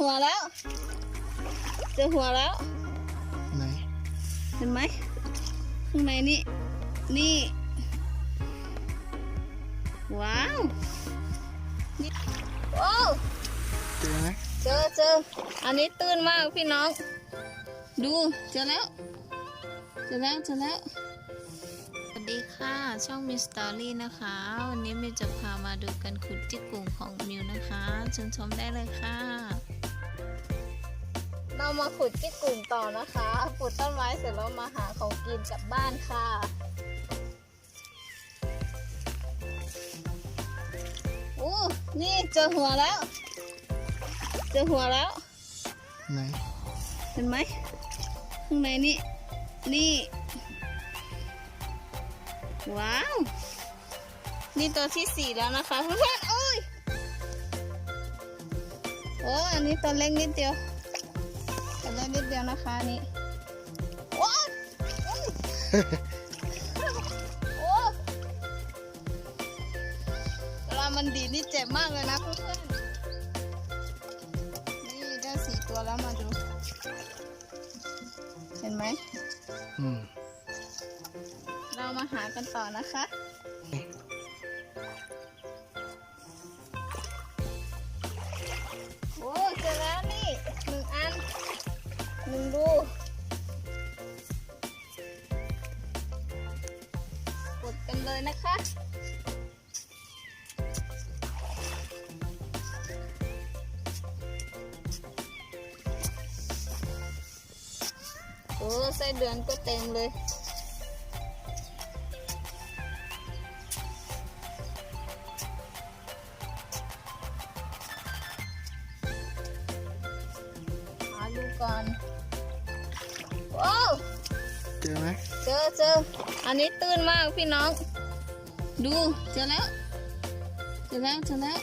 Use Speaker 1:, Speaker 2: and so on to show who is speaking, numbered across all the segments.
Speaker 1: หัวแล้ว เจอหัวแล้ว
Speaker 2: ไหน
Speaker 1: เห็นไหมข้างในนี่ นี่ ว้าวนี่โอ้
Speaker 2: เจอไหม
Speaker 1: เจอเจออันนี้ตื้นมากพี่น้อง ดูเจอแล้ว เจอแล้วเจอแล้วสวัสดีค่ะ ช่องมิสตอรี่นะคะ วันนี้มิวจะพามาดูกันขุดจิกกุ่งของมิวนะคะเชิญชมได้เลยค่ะ เรามาขุดจิกกุ่งต่อนะคะปลูกต้นไม้เสร็จแล้วมาหาของกินกลับบ้านค่ะโอ้นี่เจอหัวแล้ว เจอหัวแล้ว
Speaker 2: ไหน
Speaker 1: เห็นไหมข้างในนี่ นี่ ว้าว นี่ตัวที่สี่แล้วนะคะเพื่อนๆโอ้ยโอ้อันนี้ตัวเล็กนิดเดียว ตัวเล็กนิดเดียวนะคะอันนี่ว้าวอุ้ยโอ้เวลามันดีดนี่เจ็บมากเลยนะเพื่อนๆนี่ได้สี่ตัวแล้วมาดู เห็นไหม
Speaker 2: อืม
Speaker 1: เรามาหากันต่อนะคะโอ้เจอแล้วนี่หนึ่งอัน หนึ่งดูกดกันเลยนะคะโอ้ไส้เดือนก็เต็มเลยหาดูก่อน ว้
Speaker 2: เจอไหม
Speaker 1: เจอเจออันนี้ตื้นมากพี่น้อง ดูเจอแล้วเจอแล้วเจอแล้ว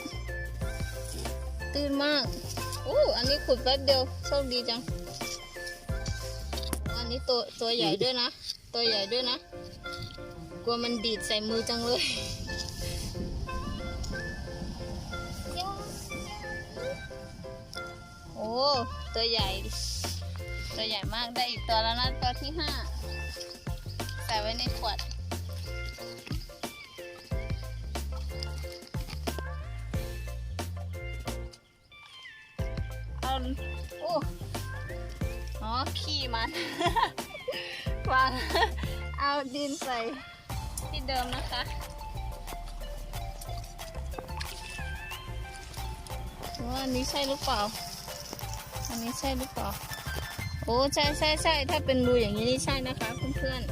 Speaker 1: ตื้นมากอู้อันนี้ขุดแป๊บเดียวโชคดีจัง อันนี้ตัวตัวใหญ่ด้วยนะ ตัวใหญ่ด้วยนะ กลัวมันดีดใส่มือจังเลยโอ้ตัวใหญ่ ตัวใหญ่มากได้อีกตัวแล้วนะตัวที่ห้าใส่ไว้ในขวดเอาโอ้อ๋อขี้มัน วางเอาดินใส่ที่เดิมนะคะว่าอันนี้ใช่หรือเปล่า อันนี้ใช่หรือเปล่า อ้ใช่ใช่ใช่ถ้าเป็นรูอย่างนี้นี่ใช่นะคะเพื่อนๆ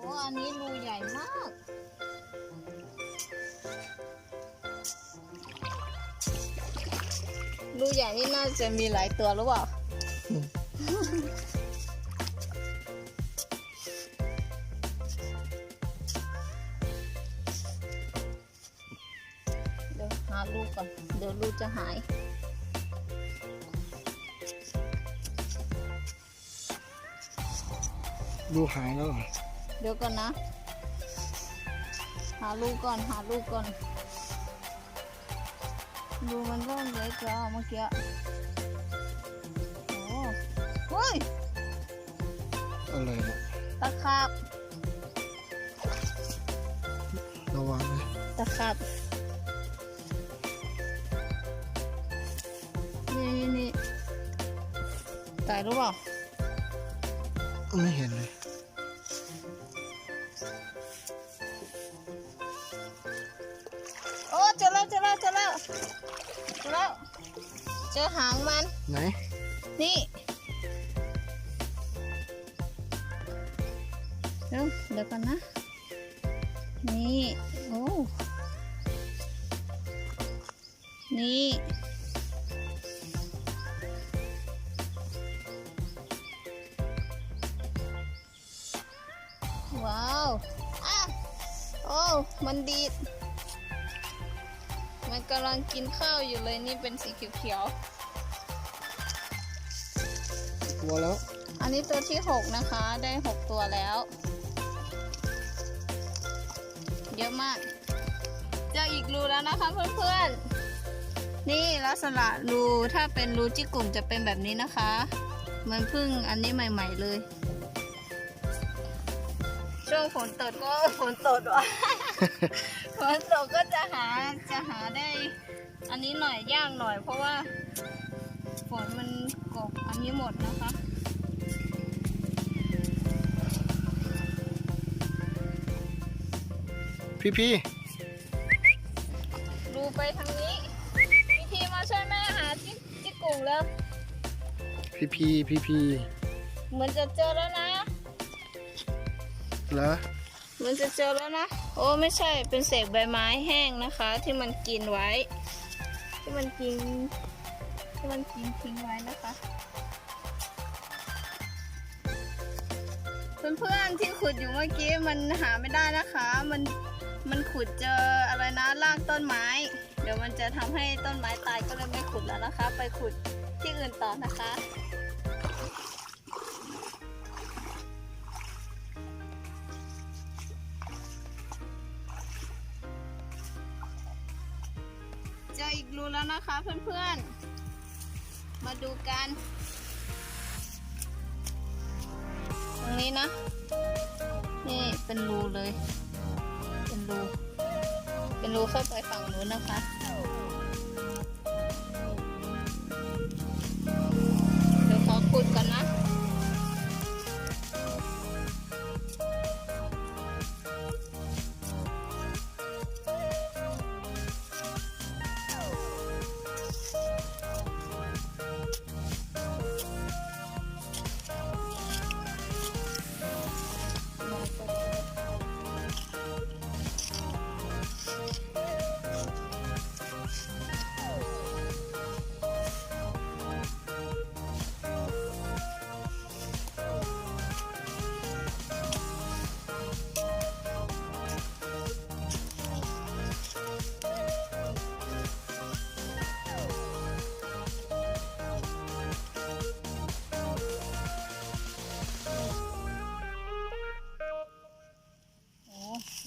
Speaker 1: โอ้อันนี้รู รูใหญ่นี่น่าจะมีหลายตัวหรือเปล่า เดี๋ยวหาลูกก่อน เดี๋ยวลูกจะหาย
Speaker 2: ดูหายแล้วเหรอ
Speaker 1: เดี๋ยวก่อนนะ หาลูกก่อน หาลูกก่อน ดูมันเริ่มเล็กแล้วเมื่อกี้โอ้เฮ้ย
Speaker 2: อะไรเนี่ย
Speaker 1: ตะขาบ
Speaker 2: ระวังเลย
Speaker 1: ตะขาบ นี่นี่นี่ตายหรือเปล่า
Speaker 2: ไม่เห็นเลย
Speaker 1: โอ้เจอแล้วเจอแล้วเจอแล้วเจอ แล้วเจอหางมัน
Speaker 2: ไหน
Speaker 1: นี่เดี๋ยวเดี๋ยวก่อนนะ นี่ โอ้ นี่ ว้าวอะโอ้ มันดีด กำลังกินข้าวอยู่เลยนี่เป็นสีเขียว
Speaker 2: ตัวแล้ว
Speaker 1: ๆอันนี้ตัวที่หกนะคะได้หกตัวแล้ว เยอะมากเจออีกรูแล้วนะคะเพื่อนๆ นี่ลักษณะรูถ้าเป็นรูจิกลุ่มจะเป็นแบบนี้นะคะ มันเพิ่งอันนี้ใหม่ ๆเลย ช่วงฝนตกก็ฝนตกว่ะ ฝนตกก็จะหาจะหาได้ อันนี้หน่อยยากหน่อย เพราะว่าฝนมันกบอันนี้หมดนะคะ
Speaker 2: พี่พี่
Speaker 1: ดูไปทางนี้ พี่พีมาช่วยแม่หาจิจิกลุ่มแล้ว
Speaker 2: พี่พี่พี่พี่
Speaker 1: เหมือนจะเจอแล้วนะ
Speaker 2: เหรอ
Speaker 1: เห มือนจะเจอแล้วนะ โอ้ไม่ใช่เป็นเศษใบไม้แห้งนะคะ ที่มันกินไว้ ที่มันกินที่มันกินทิ้งไว้นะคะเพื่อนๆที่ขุดอยู่เมื่อกี้มันหาไม่ได้นะคะ มันมันขุดเจออะไรนะรากต้นไม้ เดี๋ยวมันจะทำให้ต้นไม้ตายก็เลยไม่ขุดแล้วนะคะ ไปขุดที่อื่นต่อนะคะ รู้แล้วนะคะเพื่อนๆ มาดูกัน ตรงนี้นะ นี่เป็นรูเลย เป็นรู เป็นรูเข้าไปฝั่งนู้นนะคะเดี๋ยวขอขุดก่อนนะ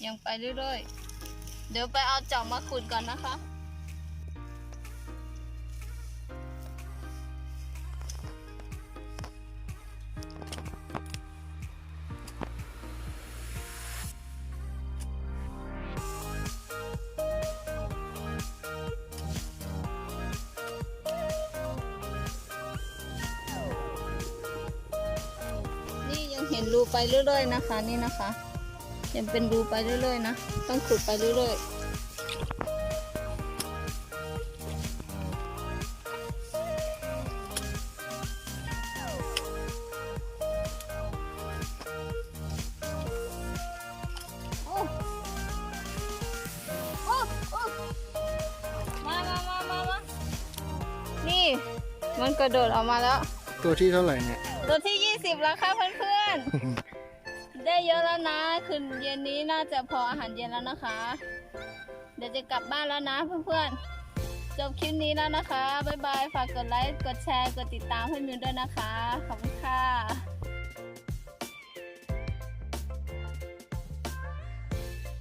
Speaker 1: ยังไปเรื่อยๆ เดี๋ยวไปเอาจอบมาขุดก่อนนะคะ นี่ยังเห็นรูไปเรื่อยๆนะคะนี่นะคะ ยังเป็นรูไปเรื่อยๆนะ ต้องขุดไปเรื่อยๆโอ้โอ้โอ้มามามามามานี่มันกระโดดออกมาแล้ว
Speaker 2: ตัวที่เท่าไหร่เนี่ย
Speaker 1: ตัวที่ 20 แล้วค่ะเพื่อนๆ ได้เยอะแล้วนะ คืนเย็นนี้น่าจะพออาหารเย็นแล้วนะคะ เดี๋ยวจะกลับบ้านแล้วนะเพื่อนๆ จบคลิปนี้แล้วนะคะ บ๊ายบาย ฝากกดไลค์ กดแชร์ กดติดตามให้มิวด้วยนะคะ ขอบคุณค่ะ